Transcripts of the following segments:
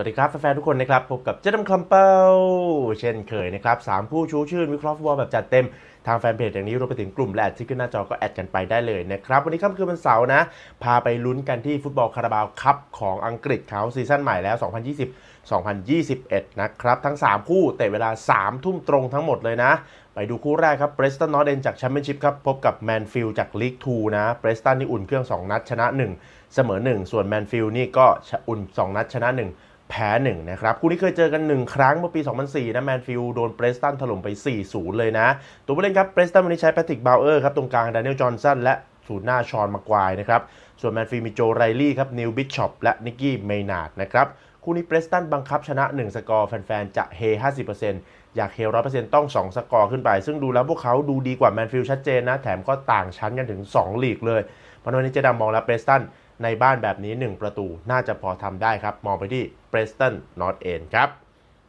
วัสดีครับแฟนๆทุกคนนะครับพบกับเจดำคำเป้าเช่นเคยนะครับสามผู้ชูชื่นวิเคราะห์ฟุตบอลแบบจัดเต็มทางแฟนเพจอย่างนี้รวมไปถึงกลุ่มและแอดที่ขึ้นหน้าจอก็แอดกันไปได้เลยนะครับวันนี้ค่ำคืนวันเสาร์นะ พาไปลุ้นกันที่ฟุตบอลคาราบาวคัพของอังกฤษเขาซีซั่นใหม่แล้ว 2020-2021 นะครับ ทั้ง 3 คู่เตะเวลา 3 ทุ่มตรงทั้งหมดเลยนะ ไปดูคู่แรกครับเบรสตันนอตเอนจากแชมเปี้ยนชิพครับ พบกับแมนฟิลจากลีก2นะเบรสตันนี่อุ่นเครื่อง 2 นัดชนะ 1 เสมอ 1 ส่วนแมนฟิลนี่ก็อุ่น 2 นัดชนะ 1 แพ้ 1 นะครับ คู่นี้เคยเจอกัน 1 ครั้งเมื่อปี 2004 นะแมนฟิลโดนเบรสตันถล่มไป 4-0 เลยนะ ตัวผู้เล่นครับเบรสตันวันนี้ใช้แพทริกบาวเออร์ครับตรงกลางดานิเอลจอห์นสันและศูนย์หน้าชอนมากวายนะครับส่วนแมนฟิลมีโจไรลี่ครับนิวบิชชอปและนิกกี้เมย์นาร์ดนะครับ คู่นี้เบรสตันบังคับชนะ 1 สกอร์ แฟน ๆ จะเฮ 50%อยากเฮ100%ต้อง 2 สกอร์ขึ้นไป ซึ่งดูแล้วพวกเขาดูดีกว่าแมนฟิลชัดเจนนะ แถมก็ต่างชั้นกันถึง 2 ลีกเลย เพราะนั้นวันนี้เจดามองแล้วเบรสตันในบ้านแบบนี้ 1 ประตูน่าจะพอทำได้ครับ มองไปที่เบรสตันนอตเอนครับ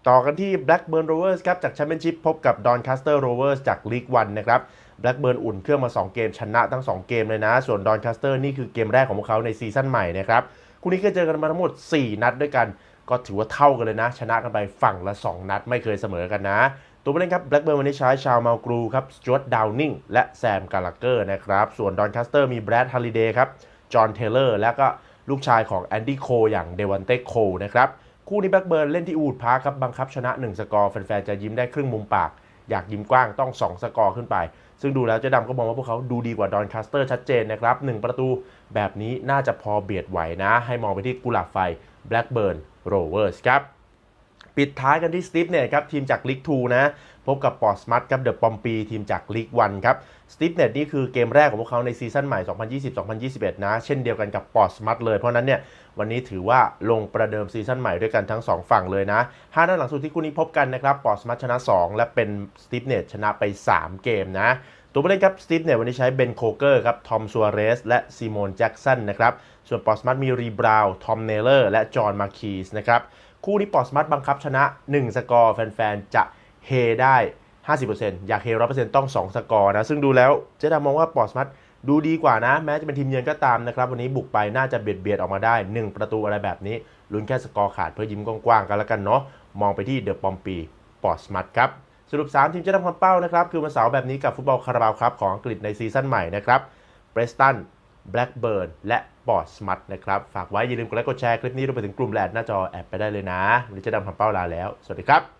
ต่อกันที่ Blackburn Rovers ครับจากแชมเปี้ยนชิพพบกับ Doncaster Rovers จากลีกวันนะครับ Blackburn อุ่นเครื่องมา 2 เกมชนะทั้ง 2 เกมเลยนะ ส่วน Doncaster นี่คือเกมแรกของพวกเขาในซีซั่นใหม่นะครับ คู่นี้เคยเจอกันมาทั้งหมด 4 นัดด้วยกัน ก็ถือว่าเท่ากันเลยนะ ชนะกันไปฝั่งละ 2 นัดไม่เคยเสมอกันนะ ตัวผู้เล่นครับ Blackburn วันนี้ใช้ชาวมัลกรูครับสจวตดาวนิงและแซมกาลาเกอร์นะครับ ส่วน Doncaster มีแบรดฮาริเดย์ครับจอห์นเทเลอร์และก็ลูกชายของแอนดี้โคอย่างเดวันเต้โคนะครับคู่นี้แบล็กเบิร์นเล่นที่อูดพาร์คครับบังคับชนะ 1 สกอร์แฟนๆจะยิ้มได้ครึ่งมุมปาก อยากยิ้มกว้างต้อง 2 สกอร์ขึ้นไป ซึ่งดูแล้วเจ๊ดำก็มองว่าพวกเขาดูดีกว่าดอนคาสเตอร์ชัดเจนนะครับ1ประตูแบบนี้น่าจะพอเบียดไหวนะ ให้มองไปที่กุหลาบไฟแบล็กเบิร์นโรเวอร์สครับ ปิดท้ายกันที่สตีฟเน็ตครับทีมจากลีก2นะพบกับปอร์สมัตครับเดอะปอมปีทีมจากลีก1ครับสตีฟเน็ตนี่คือเกมแรกของพวกเขาในซีซั่นใหม่ 2020-2021 นะ เช่นเดียวกันกับปอร์สมัตเลย เพราะนั้นเนี่ยวันนี้ถือว่าลงประเดิมซีซั่นใหม่ด้วยกันทั้ง 2 ฝั่งเลยนะห้านัดหลังสุดที่คู่นี้พบกันนะครับปอร์สมัตชนะ 2 และเป็นสตีฟเน็ตชนะไป 3 เกมนะ ตัวผู้เล่นครับสตีฟเนี่ยวันนี้ใช้เบนโคเกอร์ครับทอมซัวเรสและซีโมนแจ็กสันนะครับส่วนปอร์สมัตมีรีบราวน์ทอมเนเลอร์และจอห์นมาคีสนะครับคู่นี้ปอร์สมัตบังคับชนะ 1 สกอร์ แฟนๆ จะเฮได้ 50%อยากเฮ100%ต้อง 2 สกอร์นะ ซึ่งดูแล้วเจ๊ดามองว่าปอร์สมัตดูดีกว่านะ แม้จะเป็นทีมเยือนก็ตามนะครับ วันนี้บุกไปน่าจะเบียดเบียดออกมาได้ 1 ประตูอะไรแบบนี้ลุ้นแค่สกอร์ขาดเพื่อยิ้มกว้างๆกันแล้วกันเนาะมองไปที่เดอะปอมปีปอร์สมัตครับ สรุป 3 ทีมจะทำความเป้านะครับ คือวันเสาร์แบบนี้กับฟุตบอลคาราบาวครับของอังกฤษในซีซั่นใหม่นะครับเบรสตันแบล็กเบิร์นและปอร์สมัตนะครับ ฝากไว้อย่าลืมกดไลค์กดแชร์คลิปนี้รวมไปถึงกลุ่มแลดหน้าจอแอดไปได้เลยนะวันนี้จะทำความเป้าลาแล้ว สวัสดีครับ